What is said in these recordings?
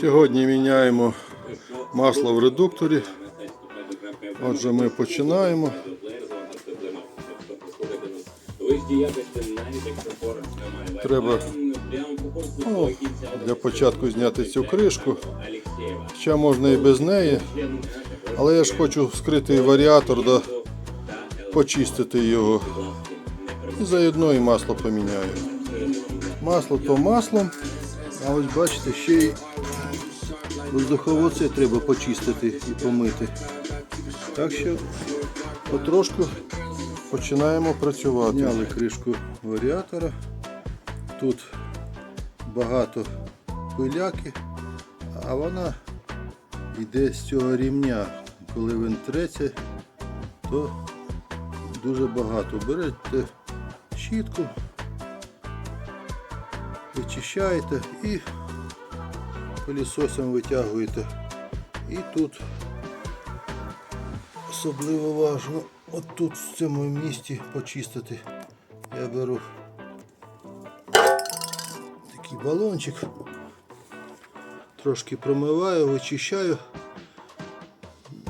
Сьогодні міняємо масло в редукторі. Отже, ми починаємо. Треба ну, для початку зняти цю кришку. Хоча можна і без неї. Але я ж хочу скрити варіатор, да, почистити його. І заодно і масло поміняю. Масло то маслом. А ось бачите, ще й воздуховод цей треба почистити і помити. Так що потрошку починаємо працювати. Зняли кришку варіатора. Тут багато пиляки, а вона йде з цього рівня. Коли він треться, то дуже багато. Берете щітку, вичищаєте і пилісосом витягуєте. І тут особливо важливо, от тут в цьому місці почистити. Я беру такий балончик, трошки промиваю, вичищаю,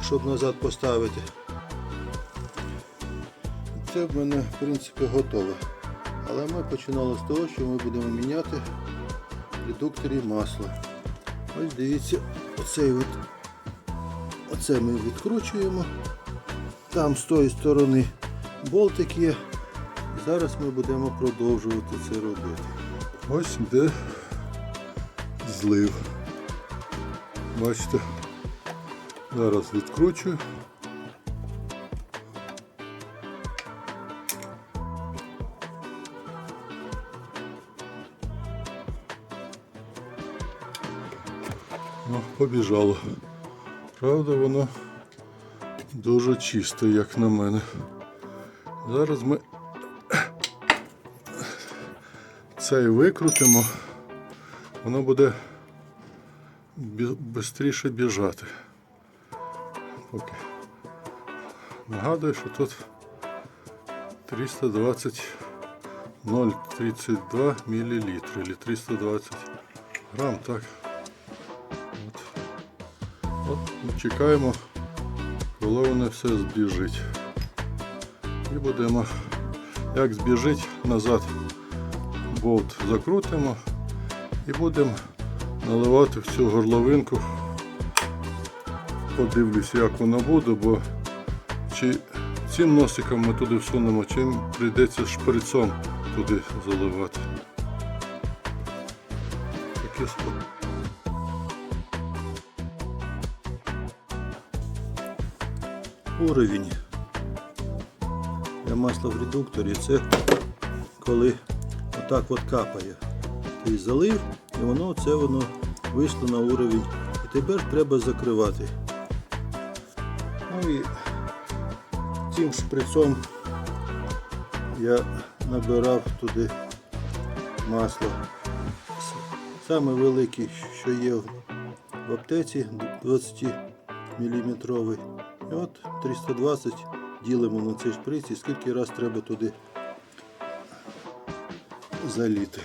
щоб назад поставити. Це в мене в принципі готове. Але ми починали з того, що ми будемо міняти редукторі масла. Ось дивіться, оцей от, оце ми відкручуємо. Там з тої сторони болтик є. Зараз ми будемо продовжувати це робити. Ось де злив. Бачите, зараз відкручую. Ну, побіжало. Правда, воно дуже чисте, як на мене. Зараз ми цей викрутимо, воно буде швидше біжати. Поки. Нагадую, що тут 320 0,32 мл или 320 грам, так. От. Чекаємо, коли воно все збіжить. І будемо, як збіжить назад, болт закрутимо і будемо наливати в цю горловинку. Подивлюсь, як воно буде, бо чи цим носиком ми туди всунемо, чим прийдеться шприцом туди заливати. Таке спо- Уровень для масла в редукторі це коли отак от капає. Ти залив і воно це воно вийшло на уровень. І тепер треба закривати. Ну і цим шприцом я набирав туди масло. Саме великий, що є в аптеці, 20 мм. І от 320 ділимо на цей шприц і скільки раз треба туди заліти.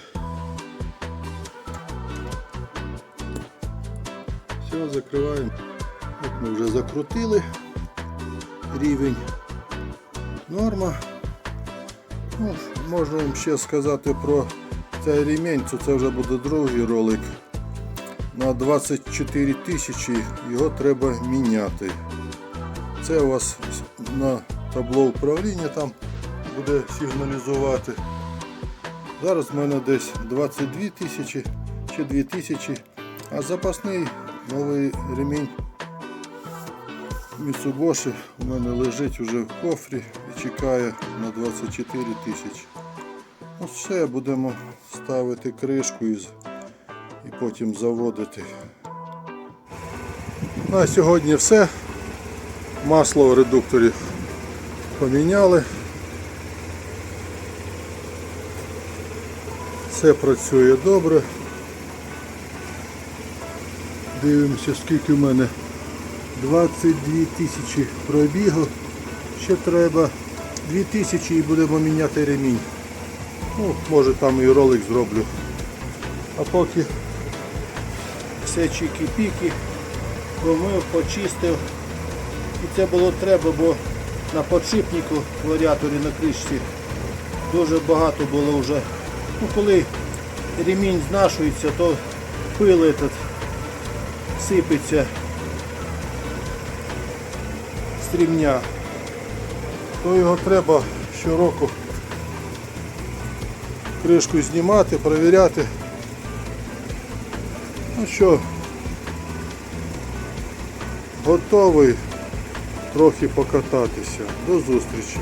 Все, закриваємо. От ми вже закрутили рівень. Норма. Ну, можна вам ще сказати про цей ремінь, це, вже буде другий ролик. На 24 тисячі його треба міняти. Це у вас на табло управління там буде сигналізувати. Зараз в мене десь 22 тисячі чи 2 тисячі, а запасний новий ремінь Mitsubishi у мене лежить уже в кофрі і чекає на 24 тисячі. Ну все, будемо ставити кришку і, потім заводити. Ну, а сьогодні все. Масло в редукторі поміняли. Все працює добре. Дивимося, скільки в мене 22 тисячі пробігу. Ще треба 2 тисячі і будемо міняти ремінь. Ну, може там і ролик зроблю. А поки все чікі-піки, помив, почистив. І це було треба, бо на подшипнику в варіаторі на кришці дуже багато було вже. Ну, коли ремінь знашується, то пил этот сипеться з ремня. То його треба щороку кришку знімати, перевіряти. Ну що, готовий трохи покататися. До зустрічі.